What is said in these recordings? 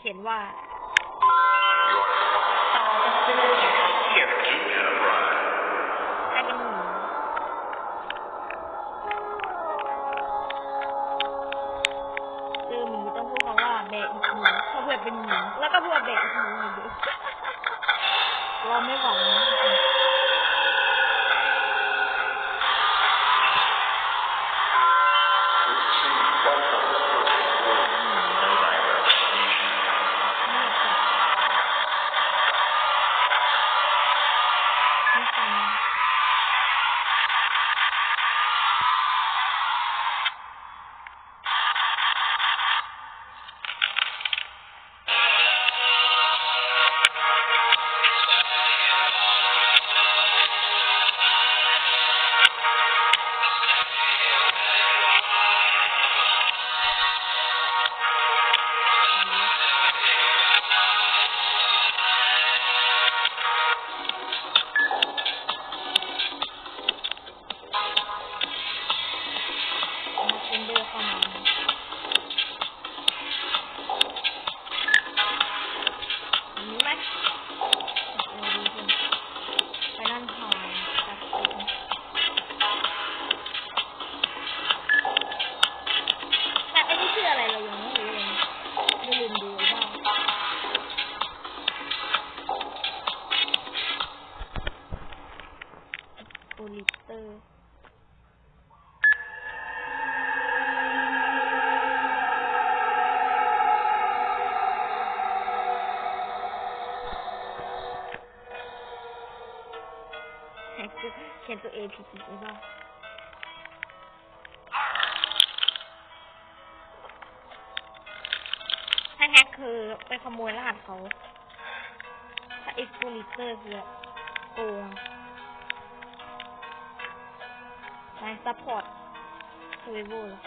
เขียนว่า Here, Enterprise. กลายเป็นหมีเจอหมีต้องพูดคำว่าแบกหมีเผื่อเป็นหมีแล้วก็พูดว่าแบกอีกหมีเราไม่หวังนะ แฮกคือไปขโมยรหัสเขาถ้าเอ็กซ์โพลิเตอร์คือโกงนายซัพพอร์ตซูเวอร์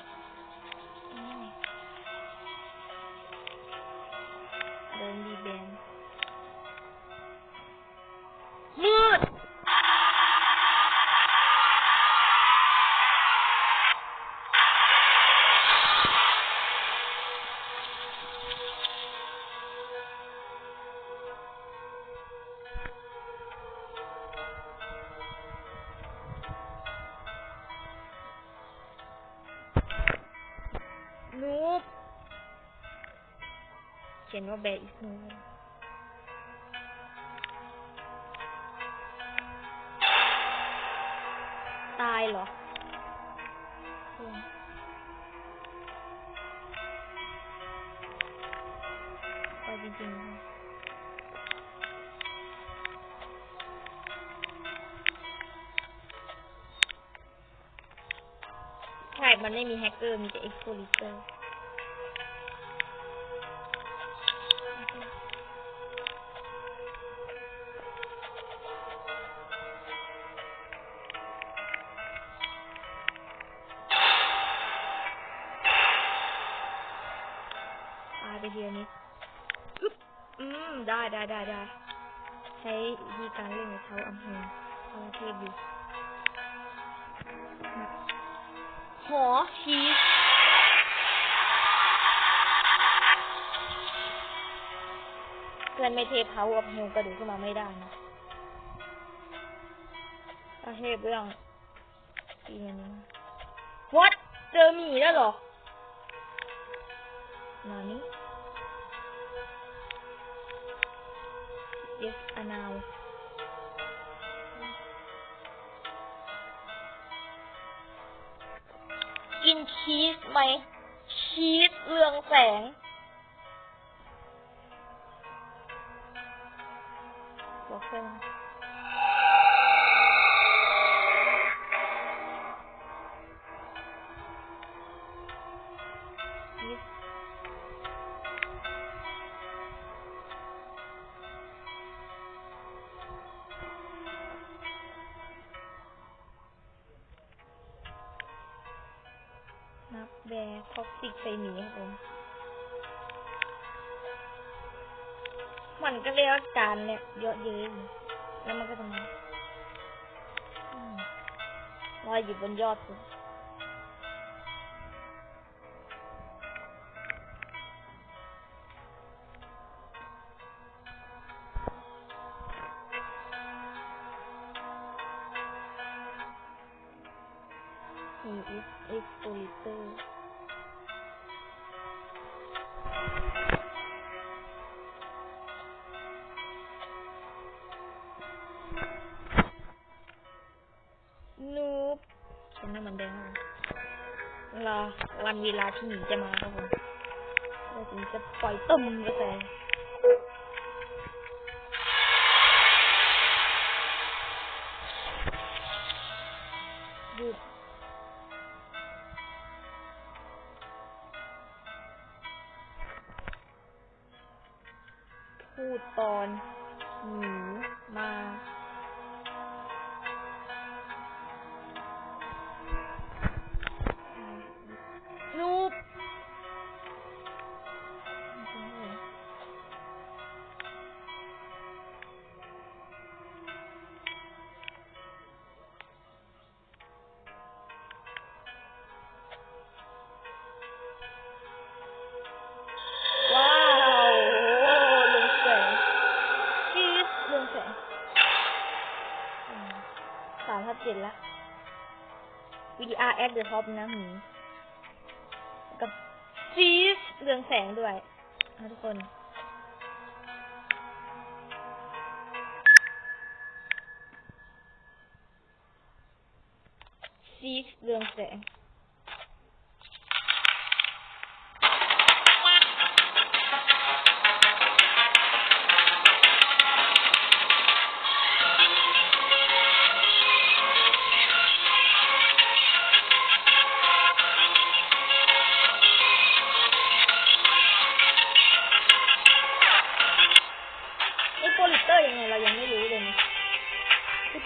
นว่าแบอิสนูบตายเหรออนตายจริงๆใช่ มันไม่มีแฮกเกอร์ มีแต่เอ็กซ์โพลิเตอร์ ทีละนิดอึ๊บอืม ได้ได้ได้ได้ใช้วิธีการเล่นในเท้าอำเภอเอาเทพอยู่หอชีเพื่อนไม่เทพเท้าอำเภอกระดูกขึ้นมาไม่ได้นะถ้าเทพเรื่องอีกอันนี้ What เจอหมีแล้วหรอนานี้ now. กินชีสไหม ชีสเรืองแสงตัวเพื่อง ท็อกซิกใส่หมีครับผมมันก็เรียกว่าการเนี่ยเยอะเย้ยแล้วมันก็จะมาอืมลอยอยู่บนยอดสุดนี่อีสอีสโปลิเตอร์ นน้ำมันแดงครับผมรอวันเวลาที่หมีจะมาครับผมเราถึงจะปล่อยตุ่มกระแสยืดพูดตอนหนูมา VDR at the top นะหมีกับจีสเรืองแสงด้วยนะทุกคนจีสเรืองแสง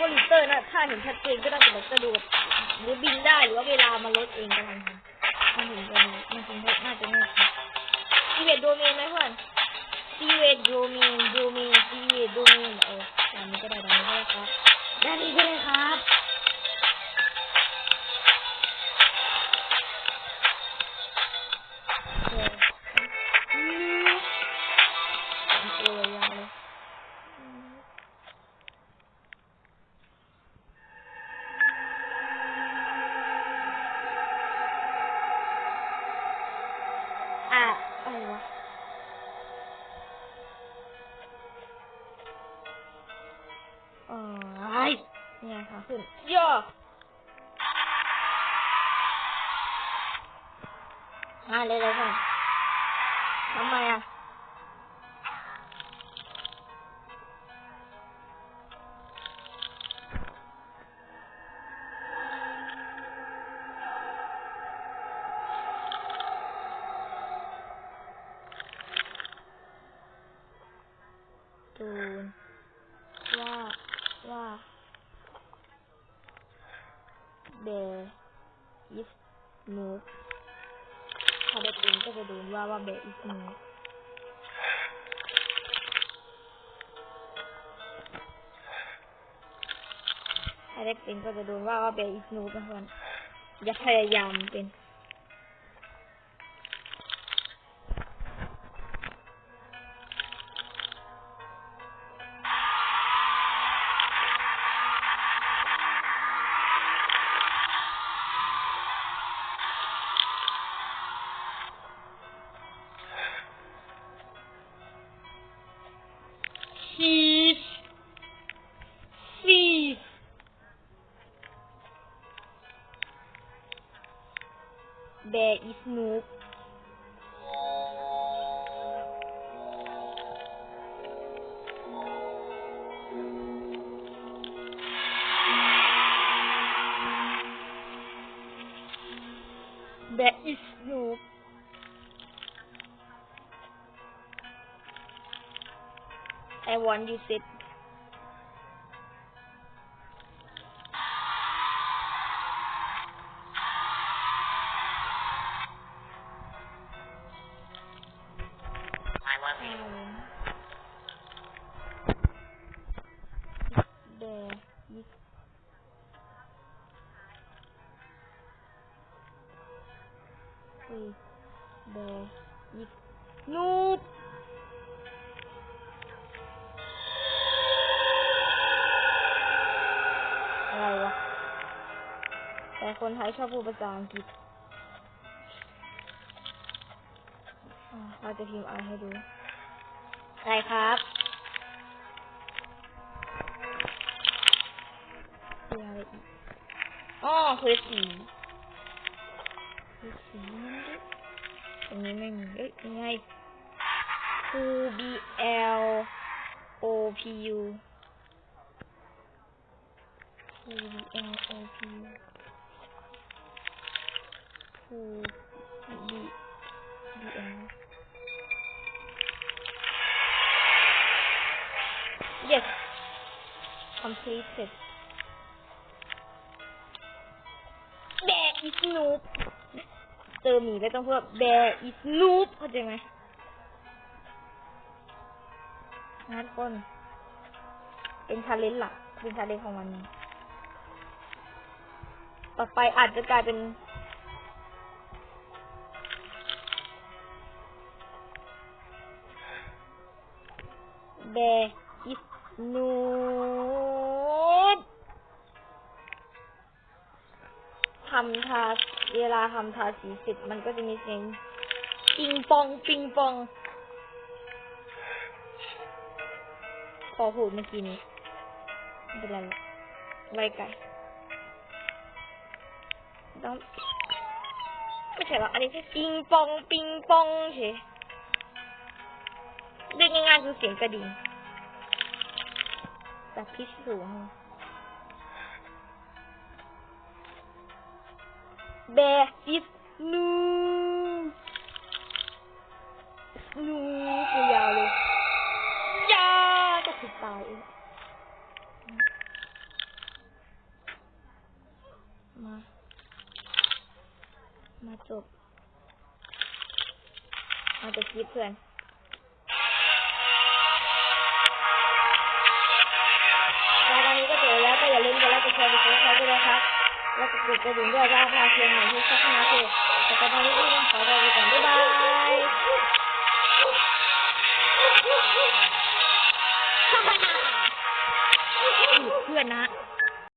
คือโปลิเตอร์นะถ้าเห็นชัดเจนก็ต้องจะแบบกระโดดหรือบินได้หรือว่าเวลามันลดเองก็ทำค่ะมันถึงจะมันถึงน่าจะง่ายค่ะซีเวดโดเมนไหมเพื่อนซีเวดโดเมนโดเมนซีเวดโดเมนเออด้านนี้ก็ได้ด้านนี้ก็ได้ครับด้านนี้ก็ได้ครับ มาเลยเลยค่ะทำไมอะตูนว่าว่าเบย์อิสนูบถ้าได้เป็นก็จะดูว่าว่าเบย์อิสนูบถ้าได้เป็นก็จะดูว่าว่าเบย์อิสนูบนะเป็นคนอย่าพยายามเป็น Nope. There is no I want you said คนไทยชอบพูดภาษาอังกฤษอะเราจะพิมพ์อะไรให้ดูอะไรครับคืออะไรอีกอ๋อคือสีคือสีนั่นดิตรงนี้ไม่มี เอ้ยยังไงคู B L O P U คู B L O P U คู B B L Yes completed Bear is noob เจอหมีก็ต้องพูดว่า Bear is noob เข้าใจไหมนะทุกคนเป็นชาเลนจ์หลักเป็นชาเลนจ์ของวันนี้ ต่อไปอาจจะกลายเป็น Bear is noob ทำทาเวลาทำทาสีเสร็จมันก็จะมีเสียงปิงปองปิงปองพอพูดเมื่อกี้นี้เป็นไรหรกไว้ไกลต้องไม่ใช่หรอกอันนี้คือปิงปอง ปิงปองเฉยเรียกง่ายๆคือเสียงกระดิ่ง แบบพิษสูง Bear is new นูกูยาวเลยยาก็คือตายเองมา มาจบ มาจะคิดเพื่อน ดกระดิ่งด้วยถ้าพาเชียงใหม่ที่สักนาทีแต่ตอนนี้ก็ต้องขอลาไปก่อนบ๊ายบายเพื่อนนะ